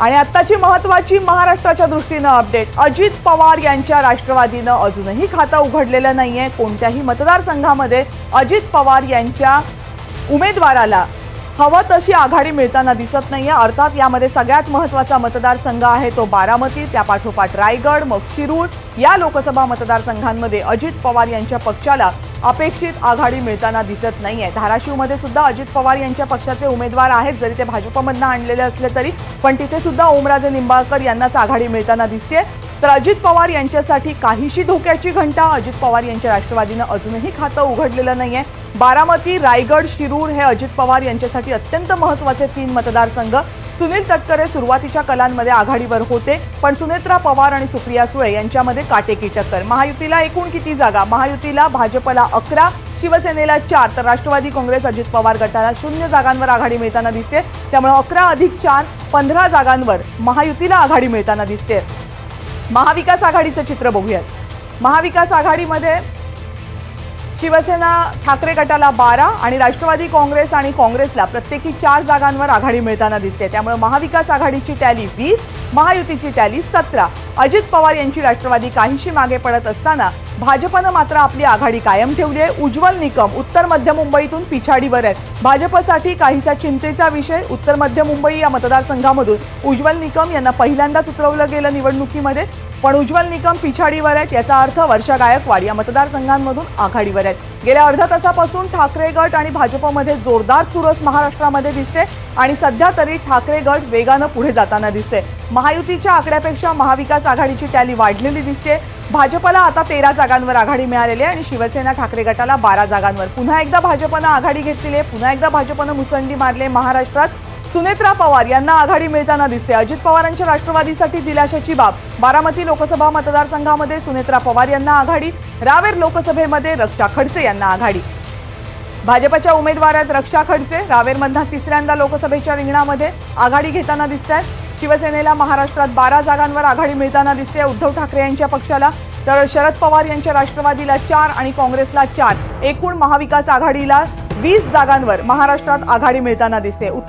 आणि आत्ताची महत्वाची महाराष्ट्राच्या दृष्टीनं अपडेट अजित पवार यांच्या राष्ट्रवादीनं अजूनही खातं उघडलेलं नाहीये. कोणत्याही मतदारसंघामध्ये अजित पवार यांच्या उमेदवाराला हवं तशी आघाडी मिळताना दिसत नाहीये. अर्थात यामध्ये सगळ्यात महत्त्वाचा मतदारसंघ आहे तो बारामती त्यापाठोपाठ रायगड मग शिरूर. या लोकसभा मतदारसंघांमध्ये अजित पवार यांच्या पक्षाला अपेक्षित आघाडी मिळताना दिसत नाहीये. धाराशिवमध्ये सुद्धा अजित पवार यांच्या पक्षाचे उमेदवार आहेत. जरी ते भाजपमधनं आणलेले असले तरी पण तिथे सुद्धा ओमराजे निंबाळकर यांनाच आघाडी मिळताना दिसते तर अजित पवार यांच्यासाठी काहीशी धोक्याची घंटा. अजित पवार यांच्या राष्ट्रवादीनं अजूनही खातं उघडलेलं नाहीये. बारामती रायगड शिरूर हे अजित पवार यांच्यासाठी अत्यंत महत्त्वाचे तीन मतदारसंघ. सुनील तटकरे सुरुवातीच्या कलांमध्ये आघाडीवर होते पण सुनेत्रा पवार आणि सुप्रिया सुळे यांच्यामध्ये काटेकी टक्कर. महायुतीला एकूण किती जागा? महायुतीला भाजपला अकरा शिवसेनेला चार तर राष्ट्रवादी काँग्रेस अजित पवार गटाला शून्य जागांवर आघाडी मिळताना दिसते. त्यामुळे अकरा अधिक चार पंधरा जागांवर महायुतीला आघाडी मिळताना दिसते. महाविकास आघाडीचं चित्र बघूयात. महाविकास आघाडीमध्ये शिवसेना ठाकरे गटाला बारा आणि राष्ट्रवादी काँग्रेस आणि काँग्रेसला प्रत्येकी चार जागांवर आघाडी मिळताना दिसते. त्यामुळे महाविकास आघाडीची टॅली वीस महायुतीची टॅली सतरा. अजित पवार यांची राष्ट्रवादी काहीशी मागे पडत असताना भाजपनं मात्र आपली आघाडी कायम ठेवली आहे. उज्ज्वल निकम उत्तर मध्य मुंबईतून पिछाडीवर आहेत. भाजपसाठी काहीसा चिंतेचा विषय उत्तर मध्य मुंबई या मतदारसंघामधून. उज्ज्वल निकम यांना पहिल्यांदाच उतरवलं गेलं निवडणुकीमध्ये. पण उज्ज्वल निकम पिछाडीवर आहेत याचा अर्थ वर्षा गायकवाड या मतदारसंघांमधून आघाडीवर आहेत. गेल्या अर्ध्या तासापासून ठाकरे गट आणि भाजपमध्ये जोरदार चुरस महाराष्ट्रामध्ये दिसते आणि सध्या तरी ठाकरे गट वेगानं पुढे जाताना दिसते. महायुतीच्या आकड्यापेक्षा महाविकास आघाडीची टॅली वाढलेली दिसते. भाजपला आता तेरा जागांवर आघाडी मिळालेली आहे आणि शिवसेना ठाकरे गटाला बारा जागांवर. पुन्हा एकदा भाजपनं आघाडी घेतलेली आहे. पुन्हा एकदा भाजपनं मुसंडी मारले महाराष्ट्रात सुनेत्रा पवार यांना आघाडी मिळताना दिसते. अजित पवारांच्या राष्ट्रवादीसाठी दिलाशाची बाब. बारामती लोकसभा मतदारसंघामध्ये सुनेत्रा पवार यांना आघाडी. रावेर लोकसभेमध्ये रक्षा खडसे यांना आघाडी. भाजपच्या उमेदवारात रक्षा खडसे. रावेरमधना तिसऱ्यांदा लोकसभेच्या रिंगणामध्ये आघाडी घेताना दिसत आहेत शिवसेनेला महाराष्ट्रात बारा जागांवर आघाडी मिळताना दिसते. उद्धव ठाकरे यांच्या पक्षाला तर शरद पवार यांच्या राष्ट्रवादीला चार आणि काँग्रेसला चार. एकूण महाविकास आघाडीला वीस जागांवर महाराष्ट्रात आघाडी मिळताना दिसते. उत्तर